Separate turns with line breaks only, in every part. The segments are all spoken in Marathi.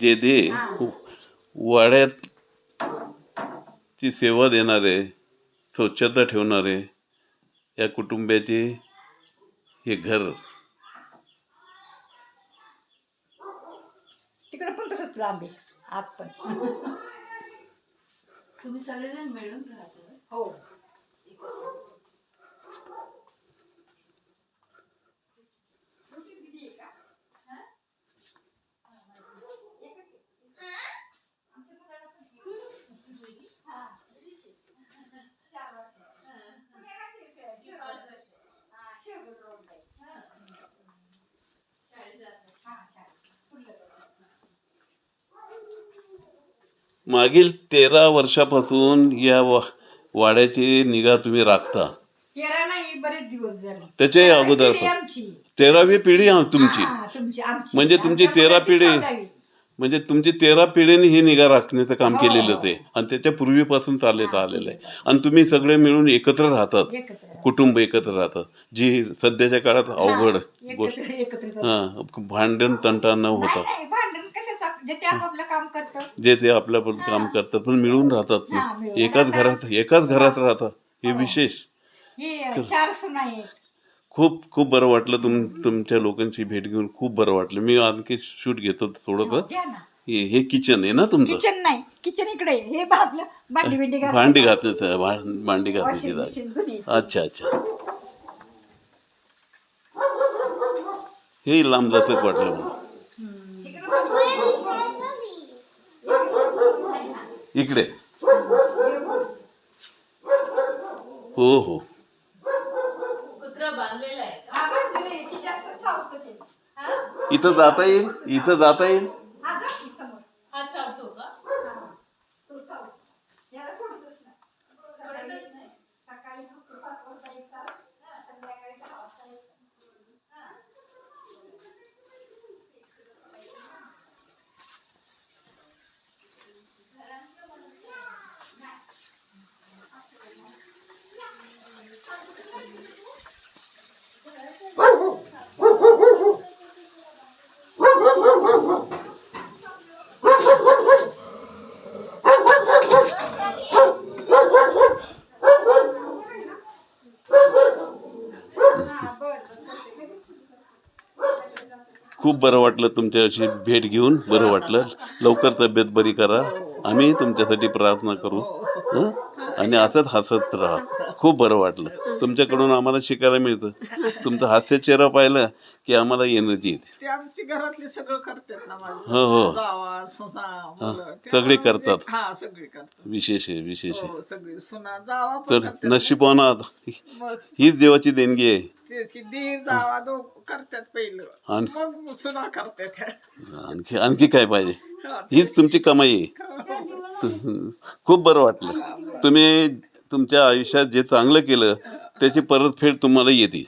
जे दे वाड्यात ची सेवा देणारे स्वच्छता ठेवणारे या कुटुंबाचे हे घर.
तिकडे पण तसंच लांब आहे आत पण.
तुम्ही सगळेजण मिळून राहतो?
हो.
मागील तेरा वर्षापासून या वा वाड्याची निगा तुम्ही राखता.
तेरा नाही बरेच दिवस झाले.
त्याच्याही अगोदर
पिढी
पण.
आमची.
तेरावी पिढी आहे तुमची.
हा, तुमची आमची.
म्हणजे तुमची
आमच्या
तेरा
मुलाची
पिढी-
चौदावी.
म्हणजे तुमची तेरा पिढीने ही निगा राखण्याचं काम
हो.
केलेलं ते. आणि त्याच्या पूर्वीपासून चालत आलेलं आहे. आणि तुम्ही सगळे मिळून एकत्र राहतात.
एकत्र
कुटुंब एकत्र राहतात. जी सध्याच्या काळात अवघड गोष्ट.
एकत्र एकत्र जातो.
हा भांडण तंटा न होता.
नाही, जे ते आपापलं काम करतात
जे ते आपल्या पण काम करतात पण मिळून राहतात
हा,
ना
मिळून
एकाच
राहतात.
घरात एकाच घरात राहतात. हे
हो.
विशेष.
हे चार सुना आहेत.
खूप खूप बरं वाटलं तुम तुमच्या लोकांची भेट घेऊन. खूप बरं वाटलं. मी आणखी शूट घेतो थोडं
घ्या ना.
हे हे किचन आहे ना तुमचं?
किचन नाही. किचन इकडे आहे. हे बा आपलं भांडी बिंडी.
भांडी भा- भांडी घातण्याची
वॉशिंग
जागा
मशीन दोन्ही
अच्छा अच्छा. हे लांब लचक वाटलं मला. इकडे. हो हो.
हा.
इथं जाता येईल? इथं जाता येईल
हा, जा की समोर.
हा चावतो का
हा, तो चाव. याला सोडतच नाही. सकाळी- सकाळी फक्त पाच वाजता एक तास, संध्याकाळी दहा वाजता एक तास. हा, बरं, बरं.
खूप बरं वाटलं तुमच्याशी भेट घेऊन बरं वाटलं. लवकर तब्येत बरी करा. आम्ही तुमच्यासाठी प्रार्थना करू. हं? आणि असंच हसत राहा. खूप बरं वाटलं. तुमच्याकडून आम्हाला शिकायला मिळतं. तुमचं हास्य चेहरा पाहिलं की आम्हाला एनर्जी येते.
ते आमची घरातले सगळं करतात ना माझे.
हो हो.
जावा सुना मुलं. ते
सगळे करतात.
हा सगळे करतात.
विशेष आहे विशेष आहे.
हो सगळी सुना जावा पण
तर
करतात.
नशिबाना हीच देवाची देणगी आहे.
त्याची दीर जावा दो करतात पहिलं.
आणि-
मग सुना करतात.
आणखी आणखी काय पाहिजे? हीच तुमची कमाई आहे. खूप बरं वाटलं. तुम्ही तुमच्या आयुष्यात जे चांगलं केलं त्याची परतफेड तुम्हाला येते.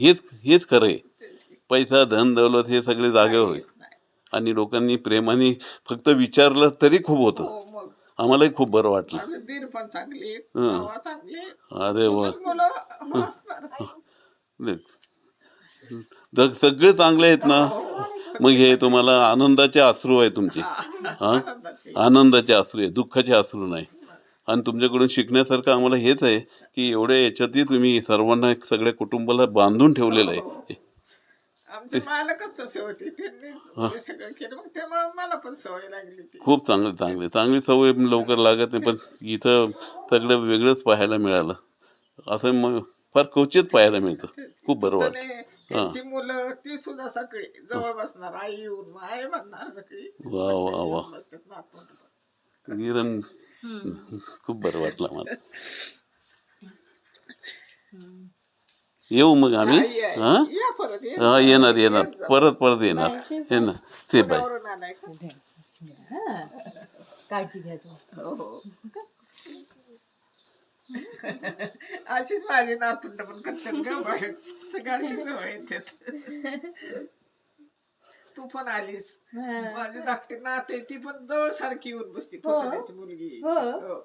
हेच हेच खरं आहे. पैसा धन दौलत हे सगळे जागेवर होईल आणि लोकांनी प्रेमाने फक्त विचारलं तरी खूप होतं.
हो मग.
आम्हालाही खूप बरं वाटलं.
माझे दीर पण चांगले आहेत. जावा चांगले आहेत.
अरे वा.
सुनत मुलं मस्त.
द- सगळे चांगले आहेत ना? मग हे तुम्हाला आनंदाचे अश्रू आहे तुमचे. हा?
आनंदाचे.
अश्रू आहे दुःखाचे अश्रू नाही. आणि तुमच्याकडून शिकण्यासारखं आम्हाला हेच आहे की एवढ्या याच्यातही तुम्ही सर्वांना सगळ्या कुटुंबाला बांधून ठेवलेलं आहे. खूप चांगले चांगले चांगली सवय लवकर लागत नाही पण इथं सगळं वेगळंच पाहायला मिळालं. असं मग फार क्वचित पाहायला मिळतं. खूप बरं वाटतं.
त्याने त्यांची मुलं ती सुद्धा सगळी जवळ बसणार आई येऊन आई म्हणणार सगळी.
वा वा वा.
बसतात नातवंड.
खूप बरं वाटलं मला. येऊ मग आम्ही?
आई आहे.
हा?
या परत ये.
हा येणार येणार. परत परत येणार. येणार से बाय.
का?
काळजी घ्या तू
हो, हो. अशीच माझी नातुंड पण करतात ग बाहेर सगळ्याशी जवळ येतात. तू पण आलीस. माझी धाकटी नात आहे ती पण जवळ सारखी येऊन बसती पुतण्याची मुलगी.
हो.
हो.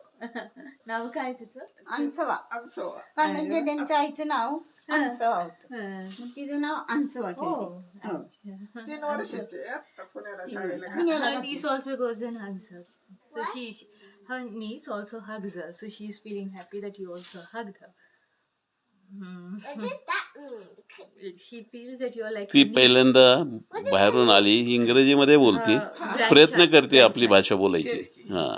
नाव काय तिचं?
अनसवा
अंसवा.
कानंदे त्यांच्या आईचं नाव
आमचं होतं.
हं.
मग तिचं नाव आमचं
हो. अच्छा.
तीन वर्षाचे आता पुण्याला शाळेला घातलं.
पुण्याला
Her niece also goes and hugs her. So she, she- her niece also hugs her. So she's feeling happy that you also hugged her. Hmm. She feels that you're like
ती
her niece.
पहिल्यांदा बाहेरून आली ही इंग्रजीमध्ये बोलते
हा,
प्रयत्न
grandchild,
करते आपली भाषा बोलायची हां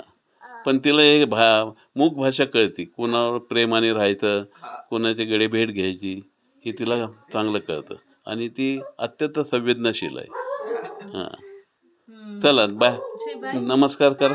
पण तिला एक भा मूक भाषा कळते कोणावर प्रेमाने राहायचं कोणाची गडे भेट घ्यायची हे तिला चांगलं कळतं आणि ती अत्यंत संवेदनशील आहे हां
Hmm.
चला बाय
Say bye.
नमस्कार करा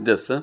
Didas'ı